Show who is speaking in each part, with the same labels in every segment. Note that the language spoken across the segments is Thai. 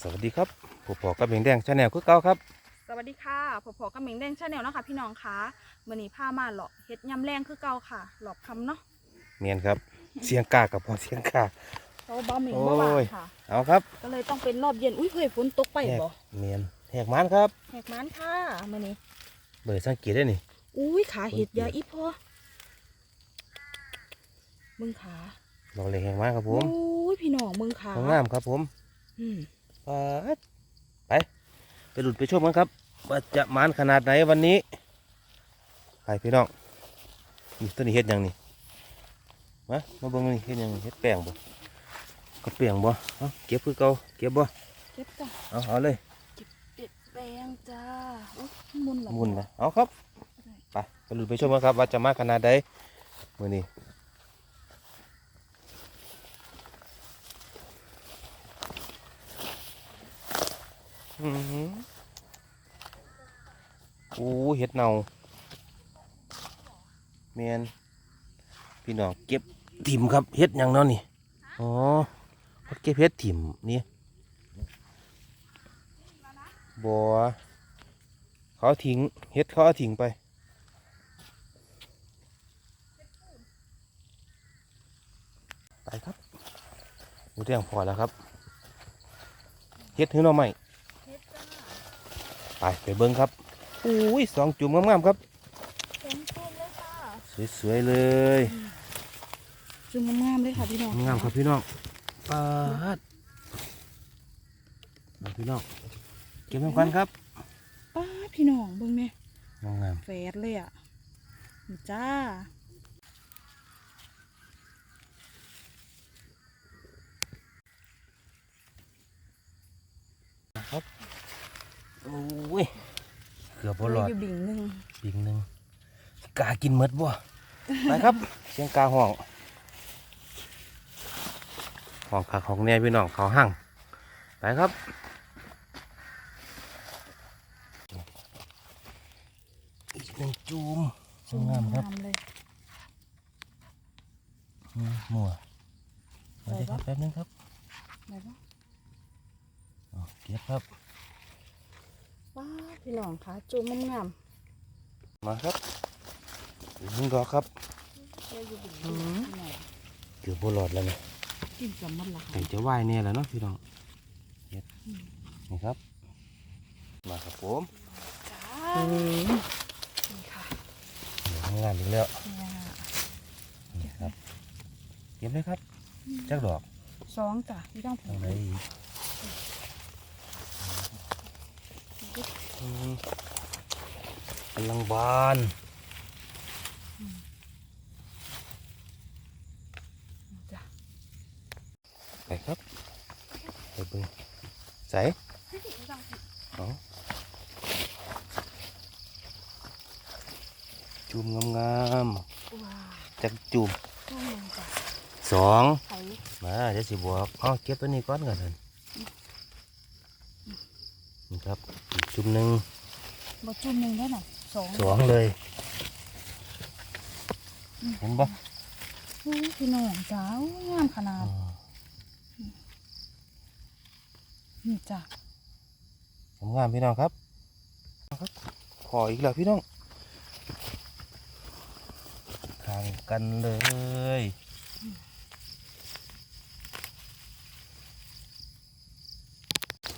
Speaker 1: สวัสดีครับผมปอกับเบงแดงชาแนลคือเก่าครับ
Speaker 2: สวัสดีค่ะพอพอกับเหม่งแดงชาแนลเนาะค่ะพี่น้องคะมื่อนี้พามาเลาะเฮ็ดยำแรงคือเก่าค่ะ หลอบคำเนาะ
Speaker 1: เมียนครับ เสียงกากับพอเสียงกา
Speaker 2: เพราะว่าบ้าเหม่ง
Speaker 1: โอ้
Speaker 2: เมื่อวาน
Speaker 1: ย
Speaker 2: ค่ะ
Speaker 1: เอาครับ
Speaker 2: ก็เลยต้องเป็นรอบเย็นอุ้ยเฮ้ยฝนตกไป
Speaker 1: แหก
Speaker 2: บ่
Speaker 1: เมียนแหกมันครับ
Speaker 2: แหกมันค่ะมื่อนี้
Speaker 1: เบยสังเกตได้นี่
Speaker 2: อุ้ยขาเห็ดยาอีพอมึงขา
Speaker 1: บอกเลยแหกมันครับผม
Speaker 2: อุ้ยพี่น้องมึงขา
Speaker 1: ของงามครับผม
Speaker 2: อืม
Speaker 1: ไปไปไปหลุดไปชมกันครับ ว่าจะมันขนาดไหนวันนี้ไปพี่น้องนี่ต้นนี้เฮ็ดหยังนี่มามาเบิ่งนี่เฮ็ดหยังนี่เฮ็ดแป้งบ่ก็แป้งบ่เอาเก็บคือเก่าเก็บบ่
Speaker 2: เก็บจ้ะ
Speaker 1: เอาเอาเลย
Speaker 2: เด็ดแปลงจ้าอุ้ยมุนเหรอ
Speaker 1: มุนนะเอาครับไปไปลุ้นไปชมกันครับ ว่าจะมาขนาดใดมือนี้อื้อหือ โอ้เห็ดเน่าเมนพี่น้องเก็บถิ่มครับเห็ดยังเนาะนี่อ๋อเพิ่นเก็บเห็ดถิ่มนี่บัวเขาทิ้งเห็ดเขาทิ้งไปไปครับหมูแดงพอแล้วครับเฮ็ดหื้อหน่อใหม่ ไปไปเบิ้งครับอุ้ยสองจุ่มงามๆครับ
Speaker 2: เต็มต้นเลยค่ะ
Speaker 1: สวยๆเลย
Speaker 2: จุ่มงามๆเลยค่ะพี่น้อง
Speaker 1: งามครับพี่น้องปาดมาพี่น้องเก็บน้ำกันครับ
Speaker 2: ป้าดพี่น้องเบิ่งแม่
Speaker 1: งาม
Speaker 2: แฟดเลยอะนี่จ้า
Speaker 1: ๆครับ โอ้ยเกือบบ่หลอด
Speaker 2: อยู่บิ่งหนึ่ง
Speaker 1: ปิงหนึ่งกากินหมดบ่ไปครับ เสียงกาห้องห้องขาของแน่พี่น้องเขาหั่งไปครับอีกหนึ่งจูมงามครับ
Speaker 2: เลย
Speaker 1: อืมหมัวมาเลยครับแป๊บนึงครับ
Speaker 2: ไหนบ้าง
Speaker 1: อ๋อเก็บครับ
Speaker 2: ป้าดพี่น้องค่ะจุ่มงาม
Speaker 1: มาครับอีกหนึ่งดอกครับ
Speaker 2: ๆเราอยู่บิ่ง
Speaker 1: อืม
Speaker 2: พี่น้อง
Speaker 1: เกือบบ่หลอดแล้วเนี่ย
Speaker 2: กินกับมันละ
Speaker 1: ถึงจะไหวเนี่ยแหละเนาะพี่น้องเฮ็ดนี่ครับ มาครับผม
Speaker 2: จ้า
Speaker 1: อืม
Speaker 2: นี่ค่ะ
Speaker 1: เดี๋ยวทำงานอีกแล้ว
Speaker 2: เนี่ย
Speaker 1: นี่ครับเก็บเลยครับจักดอก
Speaker 2: สองจ้ะพี่ต้อง
Speaker 1: ทางไหนอีกอืม กำลังบาน
Speaker 2: จ้ะ
Speaker 1: ไปครับไปเบิ่งใส่เอาจุ่มงาม
Speaker 2: ว้าว
Speaker 1: ๆจักจุ่ม
Speaker 2: ต้มลงจ้ะ
Speaker 1: สอง
Speaker 2: ไข่
Speaker 1: มาเดี๋ยวสิบอกเอาเก็บตัวนี้ก่อนกันเถอะนี่ครับอีกจุ่มหนึ่ง
Speaker 2: บะจุ่มหนึ่งได้หน่อยสอง
Speaker 1: สองเลย เห็นบ่
Speaker 2: อุ้ยพี่น้องจ้าอุ้ยงามขนาด นี่จ้ะ
Speaker 1: ทำงานพี่น้องครับครับขออีกแล้วพี่น้องทางกันเลย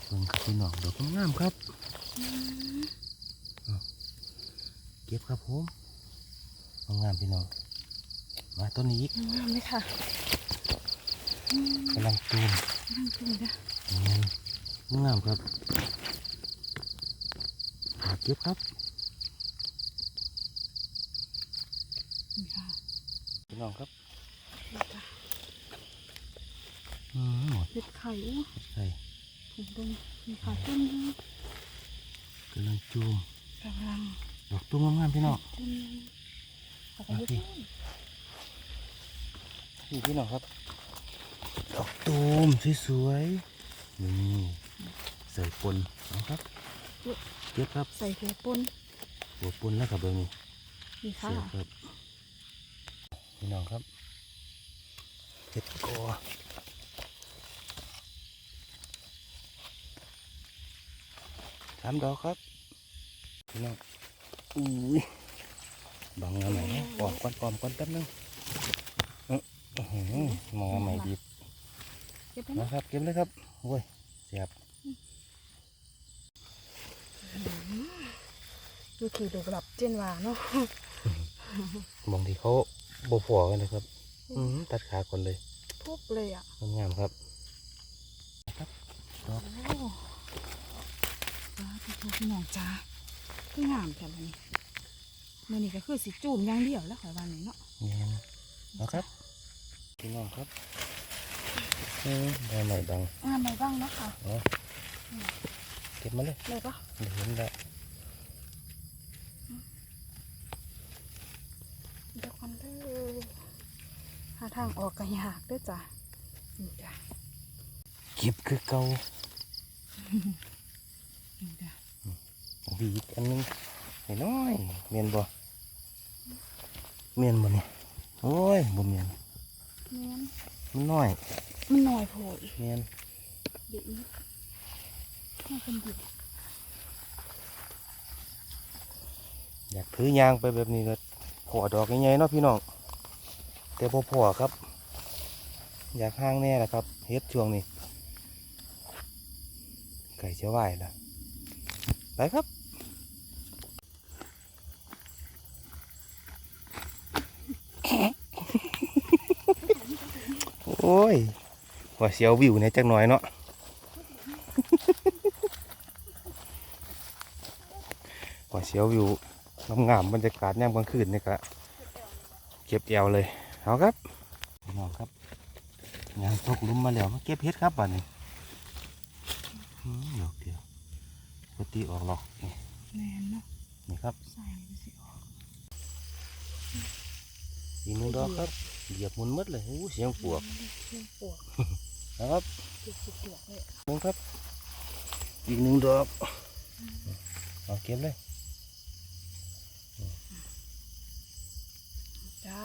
Speaker 1: เบิ่งครับพี่น้องดอกงามๆครับ เอาเก็บครับผมงามๆพี่น้อง มาต้นนี้อีก
Speaker 2: งามเลยค่ะ
Speaker 1: กำลังตูม
Speaker 2: นั่งขึ้นจ้ะ
Speaker 1: งามงามครับหาเก็บครับ
Speaker 2: นี่ค่ะ
Speaker 1: พี่น้องครับ
Speaker 2: นี่จ้ะ
Speaker 1: อืมหมด
Speaker 2: เห็ดไข่อู้
Speaker 1: ใช่
Speaker 2: ผมตรงนี่ค่ะต้นนี้
Speaker 1: กำลังจูม
Speaker 2: กำลัง
Speaker 1: ดอกตุ้มงามๆพี่น้อง
Speaker 2: ต้นแล้วก็
Speaker 1: มา
Speaker 2: เห็ด
Speaker 1: สินี่พี่น้องครับ ดอกตูมสวยๆนี่ใส่ปนเอาครับเก็บครับ
Speaker 2: ใส่หัวปน
Speaker 1: หัวปนแล้วกับเบอร์นี่
Speaker 2: นี่ค่ะ
Speaker 1: เสียบครับ พี่น้องครับเห็ดกอ สามดอกครับพี่น้องอุ้ยบังงาใหม่นะปอมก้อนปอมก้อนแป๊บนึงอื้ออื้อหือมางาใหม่ดี
Speaker 2: เก็บไป
Speaker 1: นะ
Speaker 2: นะครับ
Speaker 1: เก็บเลยครับโอ้ยเสียบ
Speaker 2: ดูขี่ดูกลับเจนว่าเนาะ
Speaker 1: บางทีเขาบพอกันนะครับอื้อหือตัดขาก่อนเลย
Speaker 2: ทุบเลยอะ
Speaker 1: งามๆครับครับดอก
Speaker 2: โอ้ว้า พี่ทุกพี่น้องจ้าคืองามแค่นี้มื่อนี้ก็คือสิจูมอย่างเดียวแล้วข่อยวันนี้เนาะ
Speaker 1: เนียนนะครับพี่น้องครับเออได้ใหม่บัง
Speaker 2: งามไหนบ้างเนาะค่ะ
Speaker 1: เอาเก็บมาเลย
Speaker 2: เลยปะ
Speaker 1: เดี๋ยวเห็นแล้ว
Speaker 2: เดี๋ยวก่อนเด้อหาทางออกก็ยากเด้วยจ้ะนี่จ้ะ
Speaker 1: เก็บคือเก่า
Speaker 2: นี่จ้ะ
Speaker 1: บีอีกอันนึงให้น้อยเมียนบ่เมียนบ่เนี่ยโอ้ยบ่เมียน
Speaker 2: แม่น
Speaker 1: มันน้อย
Speaker 2: มันหน่อยโผล่
Speaker 1: เมียน
Speaker 2: เดี๋ยวนี้น่าเป็นดิบ
Speaker 1: อยากถือยางไปแบบนี้ก็พอดอกใหญ่ๆเนาะพี่น้องแต่พอพอครับ อยากห้างแน่แหละครับเฮ็ดช่วงนี้ไก่จะไหวละไปครับ ยว่าเสียววิวเนี่ยจักหน่อยเนาะว่าเสียววิวงามๆบรรยากาศยามกลางคืนนี่ก็เก็บแอวเลยเอาครับพี่น้องครับยางตกหลุมมาแล้วมาเก็บเห็ดครับบัดนี้อืมดอกเดียวปกติออกหรอกนี่
Speaker 2: แม่นเนาะ
Speaker 1: นี่ครับ
Speaker 2: ใส่ไปสิออก
Speaker 1: อีกหนึ่งดอกครับ เหยียบหมุนหมดเลยโอ้เสียงปวก
Speaker 2: เสียงปวก
Speaker 1: นะครับ
Speaker 2: ปวกปวกเลย
Speaker 1: หนึ่งครับ อีกหนึ่งดอกเอาเก็บเลย
Speaker 2: จ้า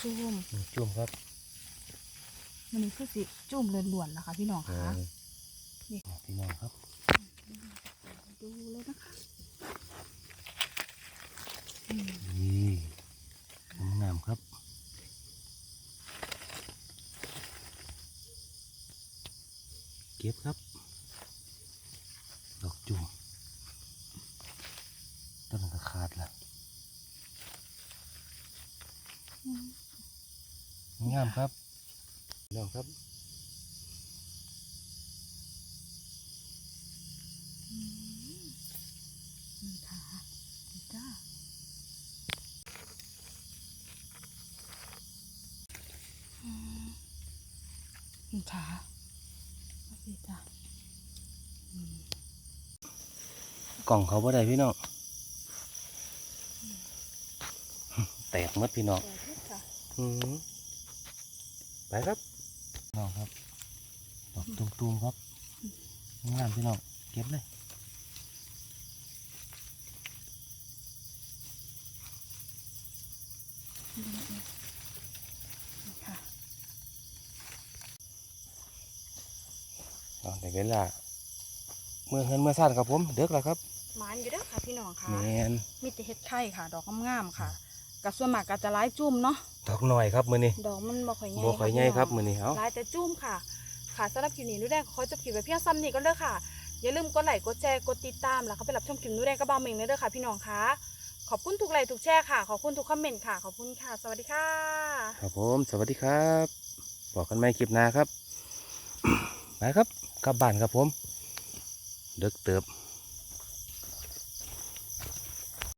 Speaker 2: จุ่ม
Speaker 1: นี่จุ่มครับ
Speaker 2: มันนี้คือสิจุ่มเลือนๆนะคะพี่น้อง
Speaker 1: เอ
Speaker 2: คะ
Speaker 1: อ
Speaker 2: นี่
Speaker 1: พี่น้องครับ
Speaker 2: ดูเลยนะคะอืม
Speaker 1: นี่งามๆครับ เก็บครับ ดอกจุ่มต้นนนก็ขาดละงามครับพี่น้องครับ
Speaker 2: นี่ค่ะนี่จ้าอืมนี่ค่ะ นี่จ้า
Speaker 1: กล่องเขาบ่ได้พี่น้องแตกหมดพี่น้อง
Speaker 2: แต่ที่ค่ะ
Speaker 1: อืมไปครับน้องครับดอกตูมๆครับงามพี่น้องเก็บเลย
Speaker 2: นี่ค่ะ
Speaker 1: เอา แต่เวลาเมื่อเงินเมื่อซ่านครับผมเด็กแล้วครับ
Speaker 2: หมานอยู่เด้อค่ะพี่น้องค่ะ
Speaker 1: แมน
Speaker 2: มีแต่เห็ดไข่ค่ะ ดอกงามๆค่ะกับส่วนมากก็จะร้ายจุ่มเนาะ
Speaker 1: ดอกหน่อยครับมือนี้
Speaker 2: ดอกมันบ่ค่อยใหญ่
Speaker 1: บัวข่อยใหญ่ครับ
Speaker 2: พี่
Speaker 1: มือนี้เอา
Speaker 2: น้องร้ายแต่จุ่มค่ะ ค่ะสำหรับคลิปนี้หนูแดงขอจบคลิปไว้เพียงซ้ำนี้ก็เลยค่ะอย่าลืมกดไลค์กดแชร์กดติดตามแล้วก็ไปรับชมคลิปหนูแดงกับเบาเมงเด้อค่ะ พี่น้องค่ะขอบคุณทุกไลค์ทุกแชร์ค่ะขอบคุณทุกคอมเมนต์ค่ะขอบคุณค่ะ สวัสดีค่ะ
Speaker 1: ครับผมสวัสดีครับ บอกกันใหม่คลิปหน้าครับไปครับ กลับบ้านครับผม เด็กเติบ